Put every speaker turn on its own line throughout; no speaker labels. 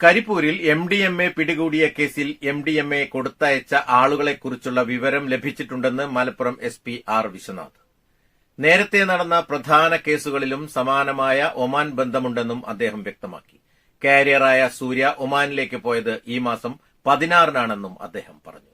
കരിപ്പൂരിൽ M D M A പിടികൂടിയ കേസിൽ എം ഡി എം എ കൊടുത്തയച്ച ആളുകളെക്കുറിച്ചുള്ള വിവരം ലഭിച്ചിട്ടുണ്ടെന്ന് Malappuram S P R Viswanath. നേരത്തെ നടന്ന പ്രധാന കേസുകളിലും സമാനമായ ഒമാൻ ബന്ധമുണ്ടെന്നും അദ്ദേഹം വ്യക്തമാക്കി. കാരിയറായ സൂര്യ ഒമാനിലേക്ക് പോയത് ഈ മാസം പതിനാറിനാണെന്നും അദ്ദേഹം പറഞ്ഞു.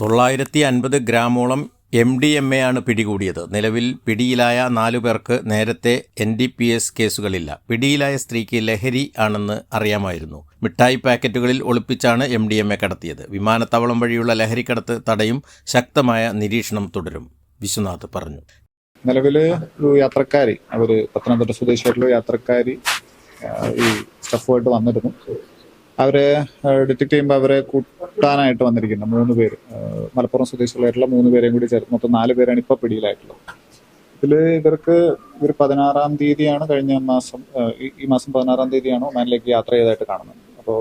തൊള്ളായിരത്തി അൻപത് ഗ്രാമോളം എം ഡി എം എ ആണ് പിടികൂടിയത്. നിലവിൽ പിടിയിലായ നാലു പേർക്ക് നേരത്തെ എൻ ഡി പി എസ് കേസുകളില്ല. പിടിയിലായ സ്ത്രീക്ക് ലഹരി ആണെന്ന് അറിയാമായിരുന്നു. മിഠായി പാക്കറ്റുകളിൽ ഒളിപ്പിച്ചാണ് എം ഡി എം എ കടത്തിയത്. വിമാനത്താവളം വഴിയുള്ള ലഹരിക്കടത്ത് തടയും ശക്തമായ നിരീക്ഷണം തുടരും. വിശ്വനാഥ് പറഞ്ഞു.
നിലവിൽ ഒരു യാത്രക്കാരി അവർ പത്തനംതിട്ട സ്വദേശിയായിട്ടുള്ള യാത്രക്കാരി ഈ സ്റ്റഫുമായിട്ട് വന്നിരുന്നു. അവരെ ഡിറ്റക്ട് ചെയ്യുമ്പോൾ അവരെ കൂട്ടാനായിട്ട് വന്നിരിക്കുന്നത് മൂന്ന് പേര്. മലപ്പുറം സ്വദേശികളായിട്ടുള്ള മൂന്ന് പേരെയും കൂടി ചേർത്ത് മൊത്തം നാല് പേരാണ് ഇപ്പൊ പിടിയിലായിട്ടുള്ളത്. ഇതിൽ ഇവർക്ക് ഇവർ പതിനാറാം തീയതിയാണ് കഴിഞ്ഞ മാസം ഈ മാസം പതിനാറാം തീയതിയാണ് ഒമാനിലേക്ക് യാത്ര ചെയ്തതായിട്ട് കാണുന്നത്. അപ്പോൾ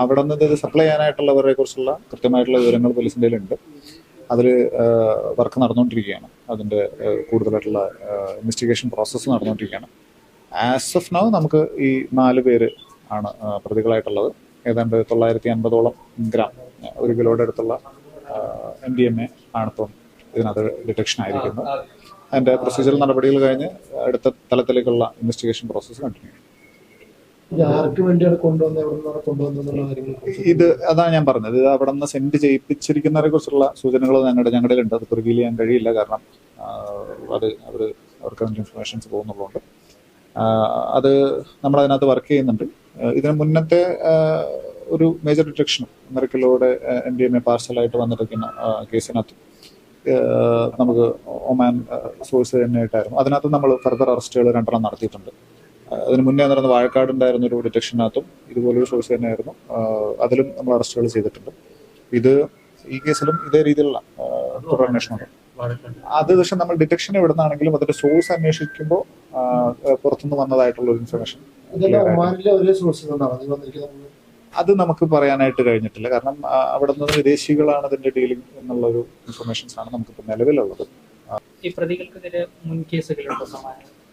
അവിടെ നിന്ന് ഇത് സപ്ലൈ ചെയ്യാനായിട്ടുള്ളവരെ കുറിച്ചുള്ള കൃത്യമായിട്ടുള്ള വിവരങ്ങൾ പോലീസിന്റെ ഉണ്ട് അതിൽ വർക്ക് നടന്നുകൊണ്ടിരിക്കുകയാണ് അതിന്റെ കൂടുതലായിട്ടുള്ള ഇൻവെസ്റ്റിഗേഷൻ പ്രോസസ്സ് നടന്നുകൊണ്ടിരിക്കുകയാണ് ആസ് ഓഫ് നൗ നമുക്ക് ഈ നാല് പേര് ആണ് പ്രതികളായിട്ടുള്ളത്. ഏതാണ്ട് തൊള്ളായിരത്തി അൻപതോളം ഗ്രാം ഒരു കിലോയുടെ അടുത്തുള്ള എം ഡി എം എ ആണിപ്പം ഇതിനകത്ത് ഡിറ്റക്ഷൻ ആയിരിക്കുന്നത്. അതിന്റെ പ്രൊസീജിയർ നടപടികൾ കഴിഞ്ഞ് അടുത്ത തലത്തിലേക്കുള്ള ഇൻവെസ്റ്റിഗേഷൻ പ്രോസസ്സ് കണ്ടിന്യൂ.
ഇത്
അതാണ് ഞാൻ പറഞ്ഞത്. ഇത് അവിടെ നിന്ന് സെൻഡ് ചെയ്യിപ്പിച്ചിരിക്കുന്നവരെ കുറിച്ചുള്ള സൂചനകൾ ഞങ്ങളുടെ ഞങ്ങളുടെ ഉണ്ട് അത് റിവീൽ ചെയ്യാൻ കഴിയില്ല. കാരണം അത് അവർ അവർക്ക് അതിന്റെ ഇൻഫർമേഷൻസ് പോകുന്നുള്ളതുകൊണ്ട്. അത് നമ്മൾ അതിനകത്ത് വർക്ക് ചെയ്യുന്നുണ്ട് ഇതിന് മുന്നത്തെ ഒരു മേജർ ഡിറ്റക്ഷനും അമേരിക്കയിലൂടെ എൻ ഡി എം എ പാർസലായിട്ട് വന്നിരിക്കുന്ന കേസിനകത്ത് നമുക്ക് ഒമാൻ സോഴ്സ് തന്നെയായിട്ടായിരുന്നു. അതിനകത്ത് നമ്മൾ ഫർദർ അറസ്റ്റുകൾ രണ്ടെണ്ണം നടത്തിയിട്ടുണ്ട്. അതിന് മുന്നേ നടന്ന വാഴക്കാടുണ്ടായിരുന്ന ഒരു ഡിറ്റക്ഷനകത്തും ഇതുപോലൊരു സോഴ്സ് തന്നെയായിരുന്നു. അതിലും നമ്മൾ അറസ്റ്റുകൾ ചെയ്തിട്ടുണ്ട്. ഇത് ഈ കേസിലും ഇതേ രീതിയിലുള്ള തുടർ തുടരന്വേഷണമുണ്ട് അത് പക്ഷെ നമ്മൾ ഡിറ്റക്ഷൻ എവിടുന്നാണെങ്കിലും അതിന്റെ സോഴ്സ് അന്വേഷിക്കുമ്പോൾ പുറത്തുനിന്ന് വന്നതായിട്ടുള്ള ഒരു ഇൻഫർമേഷൻ അത് നമുക്ക് പറയാനായിട്ട് കഴിഞ്ഞിട്ടില്ല. കാരണം അവിടെ നിന്ന് വിദേശികളാണ് അതിന്റെ ഡീലിംഗ് എന്നുള്ള ഒരു ഇൻഫർമേഷൻസ് ആണ് നമുക്ക് നിലവിലുള്ളത്.
ഈ പ്രതികൾക്കെതിരെ മുൻ കേസുകളുണ്ടോ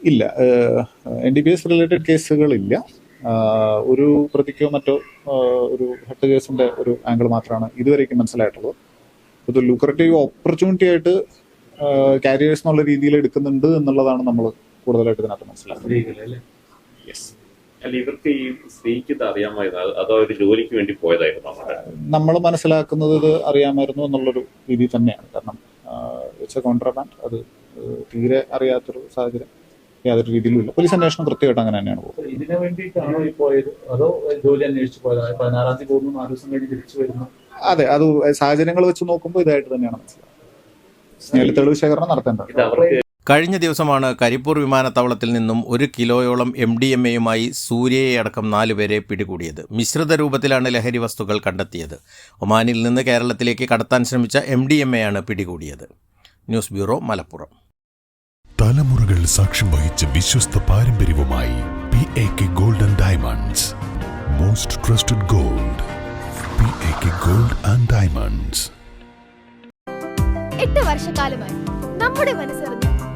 ഇല്ല. N D P S related കേസുകളില്ല. ഒരു പ്രതിക്കോ മറ്റോ ഒരു ഹെഡ് കേസിന്റെ ഒരു ആംഗിൾ മാത്രമാണ് ഇതുവരേക്കും മനസ്സിലായിട്ടുള്ളത്. ഇത് ലൂക്രറ്റീവ് ഓപ്പർച്യൂണിറ്റി ആയിട്ട് കാരിയേഴ്സ് എന്നുള്ള രീതിയിൽ എടുക്കുന്നുണ്ട് എന്നുള്ളതാണ് നമ്മൾ കൂടുതലായിട്ട് ഇതിനകത്ത് മനസ്സിലാക്കുന്നത് യെസ്
അല്ല ഇവർക്ക് ഈ സ്ത്രീക്ക് ഇത് അറിയാമായിരുന്നു? അത് അതോ ഒരു ജോലിക്ക് വേണ്ടി പോയതായിരുന്നു അവിടെ
നമ്മൾ മനസ്സിലാക്കുന്നത് ഇത് അറിയാമായിരുന്നു എന്നുള്ളൊരു രീതി തന്നെയാണ്. കാരണം ഇറ്റ്സ് എ കോൺട്രാബാൻഡ് അത് തീരെ അറിയാത്തൊരു സാഹചര്യം യാതൊരു രീതിയിലും ഇല്ല. പോലീസ് അന്വേഷണം കൃത്യമായിട്ട് അങ്ങനെ തന്നെയാണ് പോകുന്നത്.
ഇതിനു വേണ്ടിയിട്ടാണോ ഈ പോയത്? അതോ ജോലി അന്വേഷിച്ച് പോയത്? അതായത് പതിനാറാം തീയതി പോകുന്നു നാല് ദിവസം കഴിഞ്ഞ് തിരിച്ചു വരുന്നു.
അതെ അത് സാഹചര്യങ്ങൾ വെച്ച് നോക്കുമ്പോൾ ഇതായിട്ട് തന്നെയാണ് മനസ്സിലാക്കുന്നത് തെളിവ് ശേഖരണം നടത്തേണ്ടത്
കഴിഞ്ഞ ദിവസമാണ് കരിപ്പൂർ വിമാനത്താവളത്തിൽ നിന്നും ഒരു കിലോയോളം എം ഡി എം എയുമായി സൂര്യയെ അടക്കം നാലുപേരെ പിടികൂടിയത്. മിശ്രിത രൂപത്തിലാണ് ലഹരി വസ്തുക്കൾ കണ്ടെത്തിയത്. ഒമാനിൽ നിന്ന് കേരളത്തിലേക്ക് കടത്താൻ ശ്രമിച്ച എം ഡി എം എ ആണ് പിടികൂടിയത്. News bureau Malappuram.
തലമുറകൾ സാക്ഷ്യം വഹിച്ച വിശ്വസ്ത പാരമ്പര്യവുമായി P A K golden diamonds most trusted gold P A K gold and diamonds
എട്ട് വർഷക്കാലമായി നമ്മുടെ മനസ്സറിഞ്ഞ